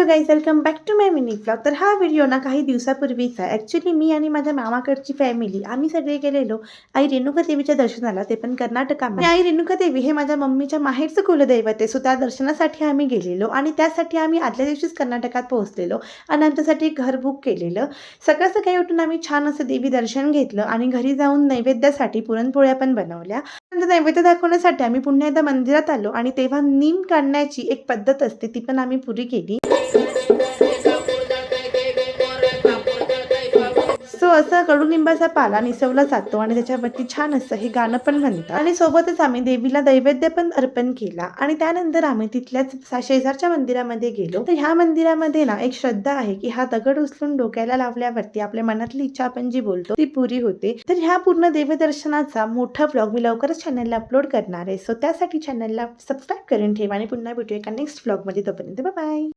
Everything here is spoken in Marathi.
Hello guys welcome back to my mini blog तर हा व्हिडिओ ना काही दिवसापूर्वीचा आहे. ॲक्च्युली मी आणि माझ्या मामाकडची फॅमिली आम्ही सगळे गेलेलो आई रेणुका देवीच्या दर्शनाला. ते पण कर्नाटकामध्ये. आई रेणुका देवी हे माझ्या मम्मीच्या माहेरचं कुलदैवत आहे. सो त्या दर्शनासाठी आम्ही गेलेलो आणि त्यासाठी आम्ही आदल्या दिवशीच कर्नाटकात पोहोचलेलो आणि आमच्यासाठी घर बुक केलेलं. सकाळ सकाळी उठून आम्ही छान असं देवी दर्शन घेतलं आणि घरी जाऊन नैवेद्यासाठी पुरणपोळ्या पण बनवल्या. नैवेद्य दाखवण्यासाठी आम्ही पुन्हा एकदा मंदिरात आलो आणि तेव्हा नीम काढण्याची एक पद्धत असते ती पण आम्ही पुरी केली. असं कडुलिंबाचा पाला निसवला जातो आणि त्याच्यावरती छान असं हे गाणं पण म्हणतात. आणि सोबतच आम्ही देवीला दैवेद्य पण अर्पण केला. आणि त्यानंतर आम्ही तिथल्याच शेजारच्या मंदिरामध्ये गेलो. तर ह्या मंदिरामध्ये ना एक श्रद्धा आहे की हा दगड उचलून डोक्याला लावल्यावरती आपल्या मनातली इच्छा आपण जी बोलतो ती पुरी होते. तर ह्या पूर्ण देवदर्शनाचा मोठा ब्लॉग मी लवकरच चॅनलला अपलोड करणार आहे. सो त्यासाठी चॅनलला सबस्क्राईब करून ठेवा आणि पुन्हा भेटूया एका नेक्स्ट ब्लॉगमध्ये तोपर्यंत बाय